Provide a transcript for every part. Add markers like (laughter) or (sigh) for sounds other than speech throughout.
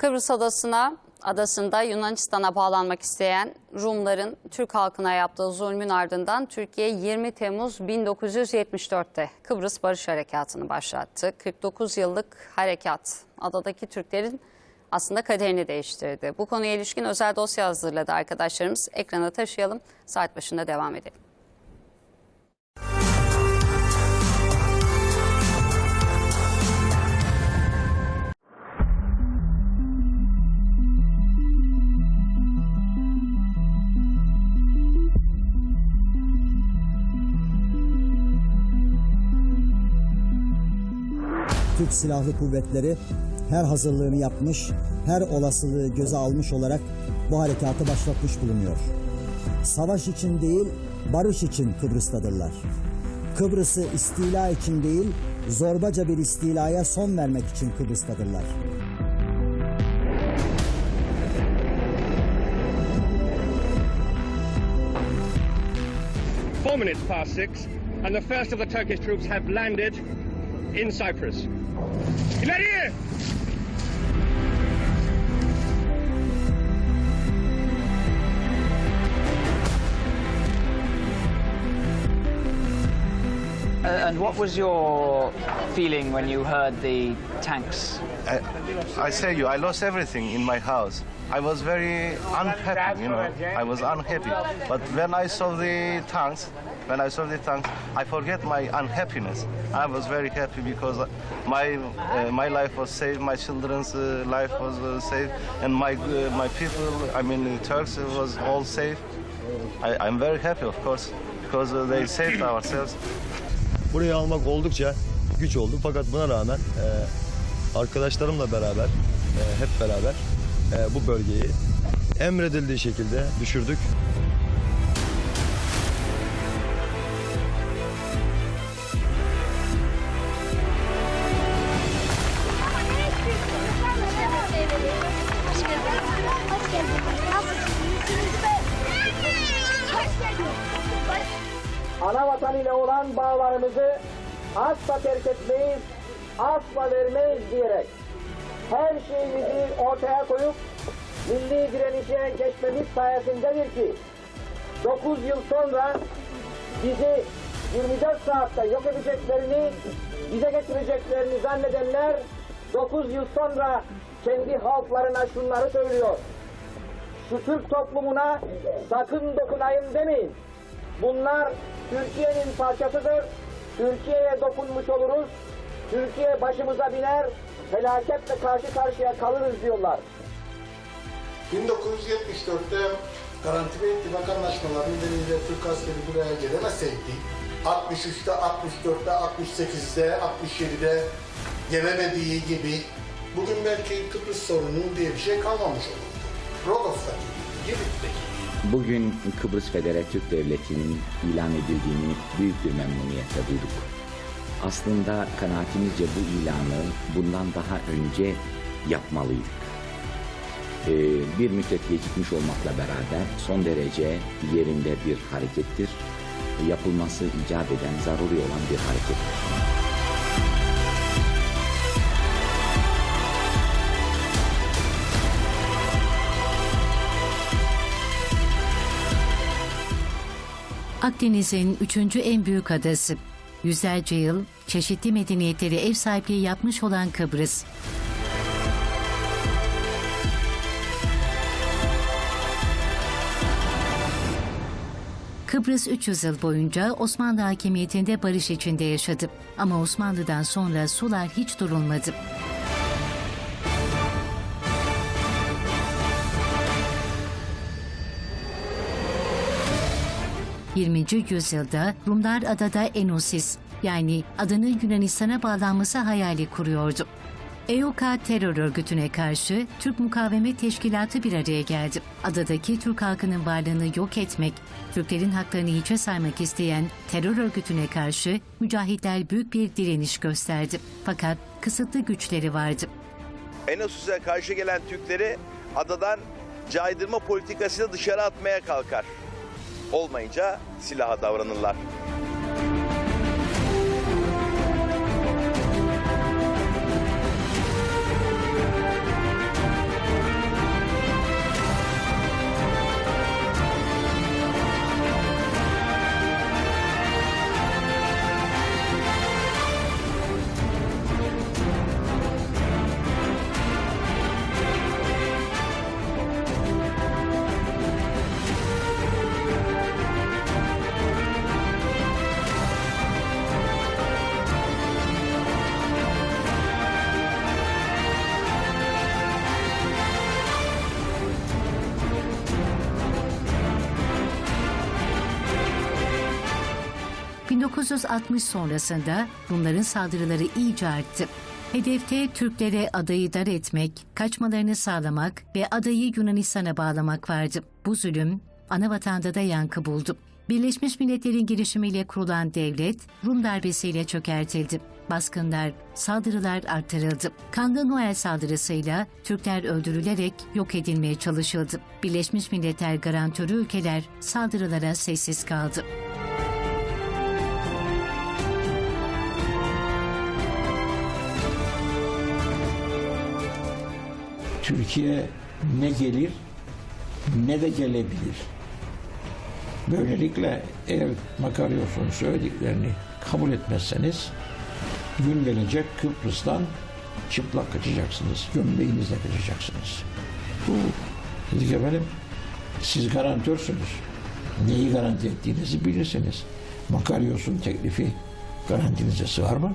Kıbrıs adasına adasında Yunanistan'a bağlanmak isteyen Rumların Türk halkına yaptığı zulmün ardından Türkiye 20 Temmuz 1974'te Kıbrıs Barış Harekatı'nı başlattı. 49 yıllık harekat adadaki Türklerin aslında kaderini değiştirdi. Bu konuya ilişkin özel dosya hazırladı arkadaşlarımız. Ekrana taşıyalım. Saat başında devam edelim. Türk Silahlı Kuvvetleri her hazırlığını yapmış, her olasılığı göze almış olarak bu harekatı başlatmış bulunuyor. Savaş için değil, barış için Kıbrıs'tadırlar. Kıbrıs'ı istila için değil, zorbaca bir istilaya son vermek için Kıbrıs'tadırlar. Four minutes past six, and the first of the Turkish troops have landed in Cyprus. İleriye! Uh, and what was your feeling when you heard the tanks? I, I say you, I lost everything in my house. I was very unhappy, you know. I was unhappy. But when I saw the tanks, when I saw the tanks, I forget my unhappiness. I was very happy because my uh, my life was saved, my children's uh, life was uh, saved, and my uh, my people, I mean Turks, was all safe. I, I'm very happy, of course, because uh, they saved ourselves. Burayı almak oldukça güç oldu fakat buna rağmen e, arkadaşlarımla beraber, e, hep beraber e, bu bölgeyi emredildiği şekilde düşürdük. ana vatan ile olan bağlarımızı asla terk etmeyiz, asla vermeyiz diyerek her şeyimizi ortaya koyup milli direnişe geçmemiz sayesindedir ki 9 yıl sonra bizi 24 saatte yok edeceklerini, bize getireceklerini zannedenler 9 yıl sonra kendi halklarına şunları söylüyor. Şu Türk toplumuna sakın dokunayım demeyin. Bunlar Türkiye'nin parçasıdır. Türkiye'ye dokunmuş oluruz. Türkiye başımıza biner, felaketle karşı karşıya kalırız diyorlar. 1974'te Garanti ve İttifak Anlaşmaları nedeniyle Türk askeri buraya gelemeseydi, 63'te, 64'te, 68'de, 67'de gelemediği gibi bugün belki Kıbrıs sorunu diye bir şey kalmamış olurdu. Rodos'taki, Girit'teki Bugün Kıbrıs Federatif Devleti'nin ilan edildiğini büyük bir memnuniyetle duyduk. Aslında kanaatimizce bu ilanı bundan daha önce yapmalıydık. Ee, bir müddet gecikmiş olmakla beraber son derece yerinde bir harekettir. Yapılması icap eden, zaruri olan bir harekettir. Akdeniz'in üçüncü en büyük adası. Yüzlerce yıl çeşitli medeniyetleri ev sahipliği yapmış olan Kıbrıs. Kıbrıs 300 yıl boyunca Osmanlı hakimiyetinde barış içinde yaşadı. Ama Osmanlı'dan sonra sular hiç durulmadı. 20. yüzyılda Rumlar adada Enosis yani adının Yunanistan'a bağlanması hayali kuruyordu. EOKA terör örgütüne karşı Türk Mukavemet Teşkilatı bir araya geldi. Adadaki Türk halkının varlığını yok etmek, Türklerin haklarını hiçe saymak isteyen terör örgütüne karşı mücahitler büyük bir direniş gösterdi. Fakat kısıtlı güçleri vardı. Enosus'a karşı gelen Türkleri adadan caydırma politikasıyla dışarı atmaya kalkar. Olmayınca silaha davranırlar. 1960 sonrasında Rumların saldırıları iyice arttı. Hedefte Türklere adayı dar etmek, kaçmalarını sağlamak ve adayı Yunanistan'a bağlamak vardı. Bu zulüm ana vatanda da yankı buldu. Birleşmiş Milletler'in girişimiyle kurulan devlet Rum darbesiyle çökertildi. Baskınlar, saldırılar artırıldı. Kanlı Noel saldırısıyla Türkler öldürülerek yok edilmeye çalışıldı. Birleşmiş Milletler garantörü ülkeler saldırılara sessiz kaldı. Türkiye ne gelir ne de gelebilir. Böylelikle eğer Makaryos'un söylediklerini kabul etmezseniz gün gelecek Kıbrıs'tan çıplak kaçacaksınız. Gömleğinizle kaçacaksınız. Bu dedik efendim siz garantörsünüz. Neyi garanti ettiğinizi bilirsiniz. Makaryos'un teklifi garantinize sığar mı?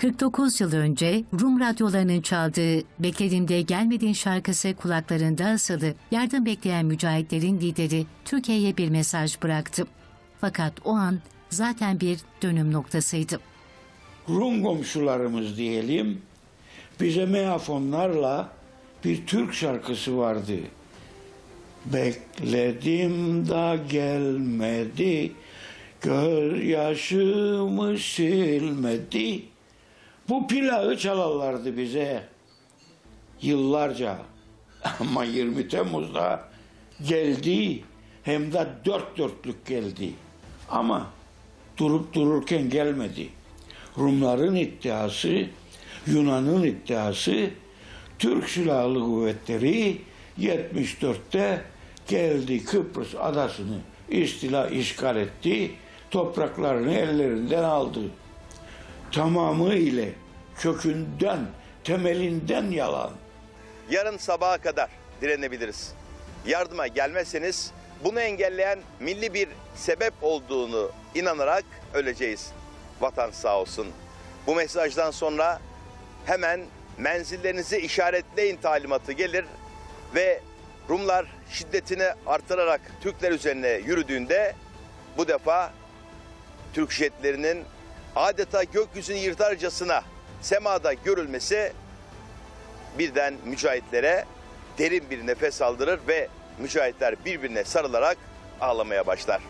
49 yıl önce Rum radyolarının çaldığı Beklediğimde Gelmedin şarkısı kulaklarında asılı. Yardım bekleyen mücahitlerin lideri Türkiye'ye bir mesaj bıraktı. Fakat o an zaten bir dönüm noktasıydı. Rum komşularımız diyelim bize meafonlarla bir Türk şarkısı vardı. Bekledim da gelmedi, gözyaşımı silmedi. Bu plağı çalarlardı bize yıllarca. (laughs) Ama 20 Temmuz'da geldi, hem de dört dörtlük geldi. Ama durup dururken gelmedi. Rumların iddiası, Yunan'ın iddiası, Türk Silahlı Kuvvetleri 74'te geldi Kıbrıs adasını istila işgal etti, topraklarını ellerinden aldı. Tamamı ile kökünden, temelinden yalan. Yarın sabaha kadar direnebiliriz. Yardıma gelmezseniz bunu engelleyen milli bir sebep olduğunu inanarak öleceğiz. Vatan sağ olsun. Bu mesajdan sonra hemen menzillerinizi işaretleyin talimatı gelir ve Rumlar şiddetini artırarak Türkler üzerine yürüdüğünde bu defa Türk jetlerinin adeta gökyüzünü yırtarcasına semada görülmesi birden mücahitlere derin bir nefes aldırır ve mücahitler birbirine sarılarak ağlamaya başlar.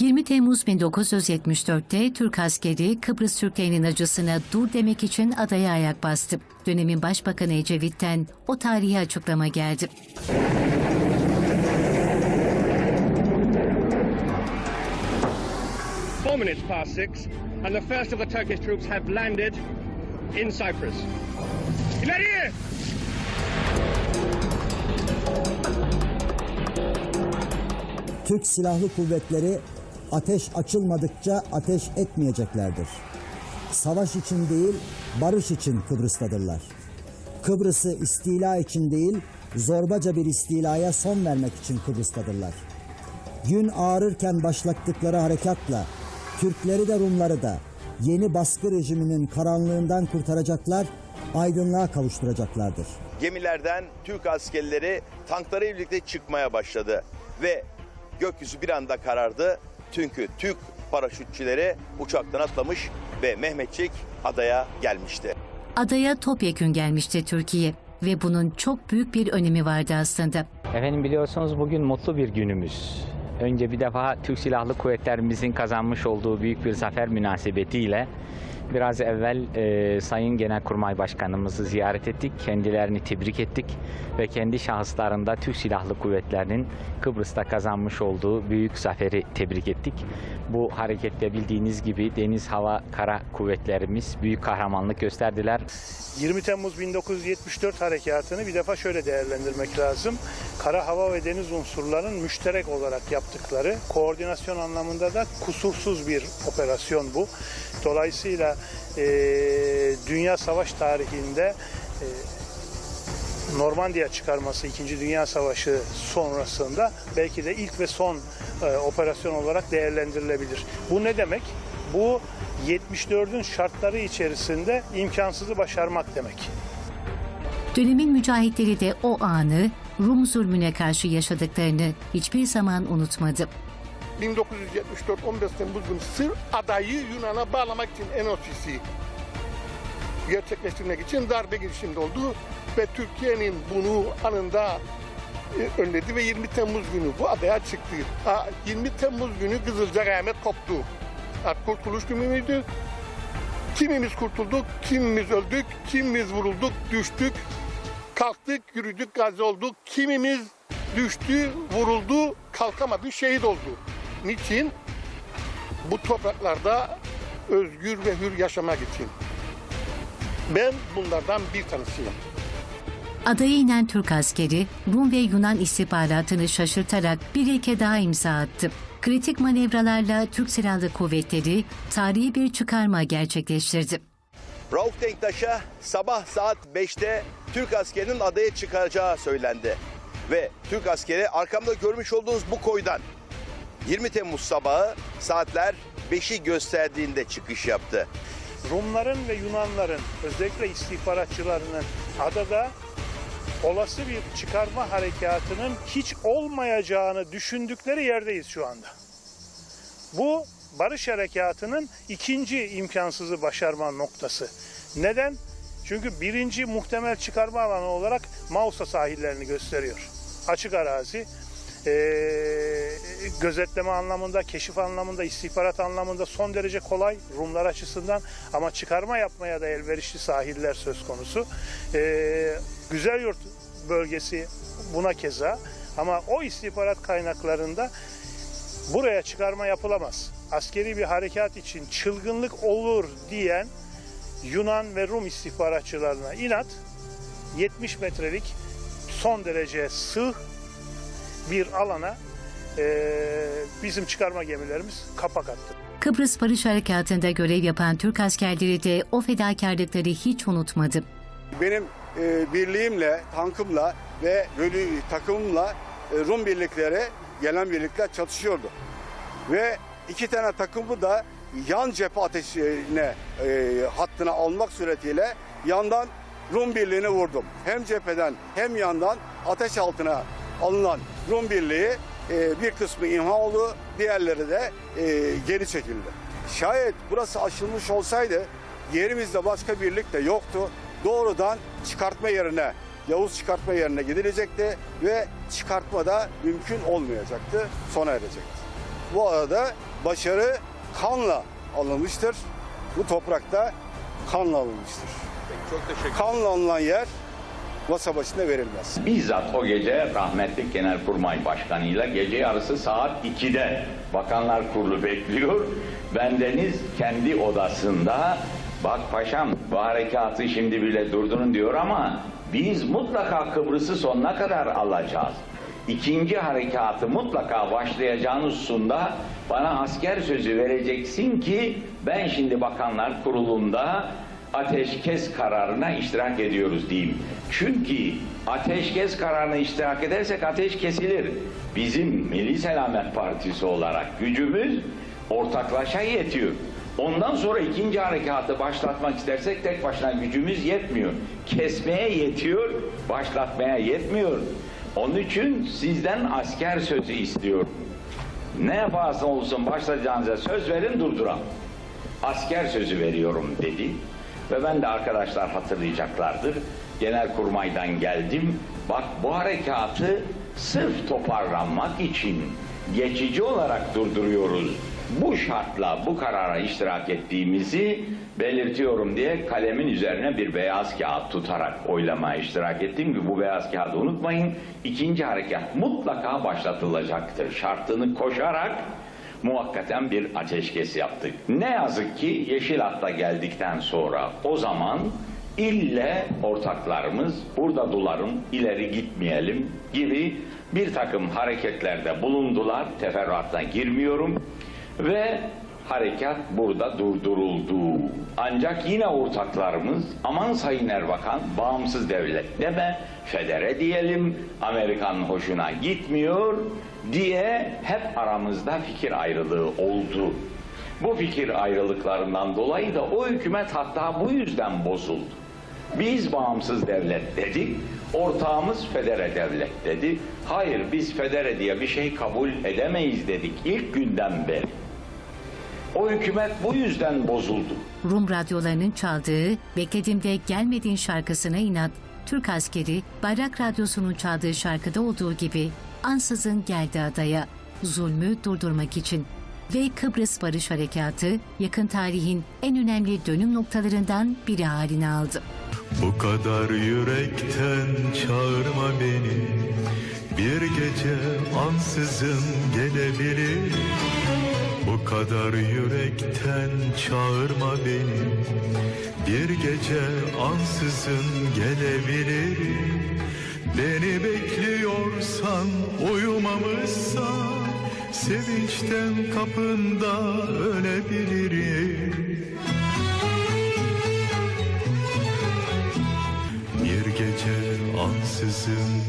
20 Temmuz 1974'te Türk askeri Kıbrıs Türklerinin acısına dur demek için adaya ayak bastı. Dönemin Başbakanı Ecevit'ten o tarihi açıklama geldi. Four minutes past six, and the first of the Turkish troops have landed in Cyprus. İleri! Türk Silahlı Kuvvetleri ateş açılmadıkça ateş etmeyeceklerdir. Savaş için değil, barış için Kıbrıs'tadırlar. Kıbrıs'ı istila için değil, zorbaca bir istilaya son vermek için Kıbrıs'tadırlar. Gün ağrırken başlattıkları harekatla Türkleri de Rumları da yeni baskı rejiminin karanlığından kurtaracaklar, aydınlığa kavuşturacaklardır. Gemilerden Türk askerleri tanklarıyla birlikte çıkmaya başladı ve gökyüzü bir anda karardı. Çünkü Türk paraşütçüleri uçaktan atlamış ve Mehmetçik adaya gelmişti. Adaya topyekün gelmişti Türkiye ve bunun çok büyük bir önemi vardı aslında. Efendim biliyorsunuz bugün mutlu bir günümüz. Önce bir defa Türk Silahlı Kuvvetlerimizin kazanmış olduğu büyük bir zafer münasebetiyle biraz evvel e, Sayın Genelkurmay Başkanımızı ziyaret ettik. Kendilerini tebrik ettik ve kendi şahıslarında Türk Silahlı Kuvvetleri'nin Kıbrıs'ta kazanmış olduğu büyük zaferi tebrik ettik. Bu harekette bildiğiniz gibi deniz, hava, kara kuvvetlerimiz büyük kahramanlık gösterdiler. 20 Temmuz 1974 harekatını bir defa şöyle değerlendirmek lazım. Kara, hava ve deniz unsurlarının müşterek olarak yaptıkları koordinasyon anlamında da kusursuz bir operasyon bu. Dolayısıyla e, dünya savaş tarihinde e, Normandiya çıkarması 2. Dünya Savaşı sonrasında belki de ilk ve son e, operasyon olarak değerlendirilebilir. Bu ne demek? Bu 74'ün şartları içerisinde imkansızı başarmak demek. Dönemin mücahitleri de o anı Rum zulmüne karşı yaşadıklarını hiçbir zaman unutmadı. 1974 15 Temmuz günü Sır adayı Yunan'a bağlamak için Enosis'i gerçekleştirmek için darbe girişiminde oldu ve Türkiye'nin bunu anında e, önledi ve 20 Temmuz günü bu adaya çıktı. Ha, 20 Temmuz günü Kızılca kıyamet koptu. Kurtuluş günü müydü? Kimimiz kurtulduk, kimimiz öldük, kimimiz vurulduk, düştük, kalktık, yürüdük, gazi olduk. Kimimiz düştü, vuruldu, kalkamadı, şehit oldu. Niçin? Bu topraklarda özgür ve hür yaşamak için. Ben bunlardan bir tanesiyim. Adaya inen Türk askeri Rum ve Yunan istihbaratını şaşırtarak bir ilke daha imza attı. Kritik manevralarla Türk Silahlı Kuvvetleri tarihi bir çıkarma gerçekleştirdi. Rauf Denktaş'a sabah saat 5'te Türk askerinin adaya çıkacağı söylendi. Ve Türk askeri arkamda görmüş olduğunuz bu koydan 20 Temmuz sabahı saatler 5'i gösterdiğinde çıkış yaptı. Rumların ve Yunanların özellikle istihbaratçılarının adada olası bir çıkarma harekatının hiç olmayacağını düşündükleri yerdeyiz şu anda. Bu barış harekatının ikinci imkansızı başarma noktası. Neden? Çünkü birinci muhtemel çıkarma alanı olarak Mausa sahillerini gösteriyor. Açık arazi, ee, gözetleme anlamında, keşif anlamında, istihbarat anlamında son derece kolay Rumlar açısından ama çıkarma yapmaya da elverişli sahiller söz konusu. Ee, Güzel Yurt bölgesi buna keza ama o istihbarat kaynaklarında buraya çıkarma yapılamaz. Askeri bir harekat için çılgınlık olur diyen Yunan ve Rum istihbaratçılarına inat 70 metrelik son derece sığ bir alana eee, bizim çıkarma gemilerimiz kapak attı. Kıbrıs Barış Harekatı'nda görev yapan Türk askerleri de o fedakarlıkları hiç unutmadı. Benim e, birliğimle, tankımla ve bölü takımımla e, Rum birlikleri, gelen birlikler çatışıyordu. Ve iki tane takımı da yan cephe ateşine e, hattına almak suretiyle yandan Rum birliğini vurdum. Hem cepheden hem yandan ateş altına alınan Rum birliği e, bir kısmı imha oldu, diğerleri de e, geri çekildi. Şayet burası aşılmış olsaydı yerimizde başka birlik de yoktu. Doğrudan çıkartma yerine, Yavuz çıkartma yerine gidilecekti ve çıkartma da mümkün olmayacaktı, sona erecekti. Bu arada başarı kanla alınmıştır. Bu toprakta kanla alınmıştır. Çok teşekkür Kanla alınan yer masa başında verilmez. Bizzat o gece rahmetli Genelkurmay Başkanı'yla gece yarısı saat 2'de Bakanlar Kurulu bekliyor. Bendeniz kendi odasında bak paşam bu harekatı şimdi bile durdurun diyor ama biz mutlaka Kıbrıs'ı sonuna kadar alacağız. İkinci harekatı mutlaka başlayacağınız hususunda bana asker sözü vereceksin ki ben şimdi Bakanlar Kurulu'nda ateşkes kararına iştirak ediyoruz diyeyim. Çünkü ateşkes kararına iştirak edersek ateş kesilir. Bizim Milli Selamet Partisi olarak gücümüz ortaklaşa yetiyor. Ondan sonra ikinci harekatı başlatmak istersek tek başına gücümüz yetmiyor. Kesmeye yetiyor, başlatmaya yetmiyor. Onun için sizden asker sözü istiyorum. Ne yaparsa olsun başlayacağınıza söz verin durduram. Asker sözü veriyorum dedi. Ve ben de arkadaşlar hatırlayacaklardır. Genelkurmay'dan geldim. Bak bu harekatı sırf toparlanmak için geçici olarak durduruyoruz. Bu şartla bu karara iştirak ettiğimizi belirtiyorum diye kalemin üzerine bir beyaz kağıt tutarak oylamaya iştirak ettim ki bu beyaz kağıdı unutmayın. İkinci harekat mutlaka başlatılacaktır. Şartını koşarak muhakkaten bir ateşkes yaptık. Ne yazık ki Yeşil Hat'ta geldikten sonra o zaman ille ortaklarımız burada dularım ileri gitmeyelim gibi bir takım hareketlerde bulundular. Teferruatına girmiyorum ve harekat burada durduruldu. Ancak yine ortaklarımız aman Sayın Erbakan bağımsız devlet deme, federe diyelim, Amerikan hoşuna gitmiyor diye hep aramızda fikir ayrılığı oldu. Bu fikir ayrılıklarından dolayı da o hükümet hatta bu yüzden bozuldu. Biz bağımsız devlet dedik, ortağımız federe devlet dedi. Hayır biz federe diye bir şey kabul edemeyiz dedik ilk günden beri. O hükümet bu yüzden bozuldu. Rum radyolarının çaldığı Beklediğimde Gelmediğin şarkısına inat, Türk askeri Bayrak Radyosu'nun çaldığı şarkıda olduğu gibi ansızın geldi adaya zulmü durdurmak için. Ve Kıbrıs Barış Harekatı yakın tarihin en önemli dönüm noktalarından biri haline aldı. Bu kadar yürekten çağırma beni Bir gece ansızın gelebilir Bu kadar yürekten çağırma beni Bir gece ansızın gelebilir Beni bekliyorsan uyumamışsan Sevinçten kapında ölebilirim. Bir gece ansızın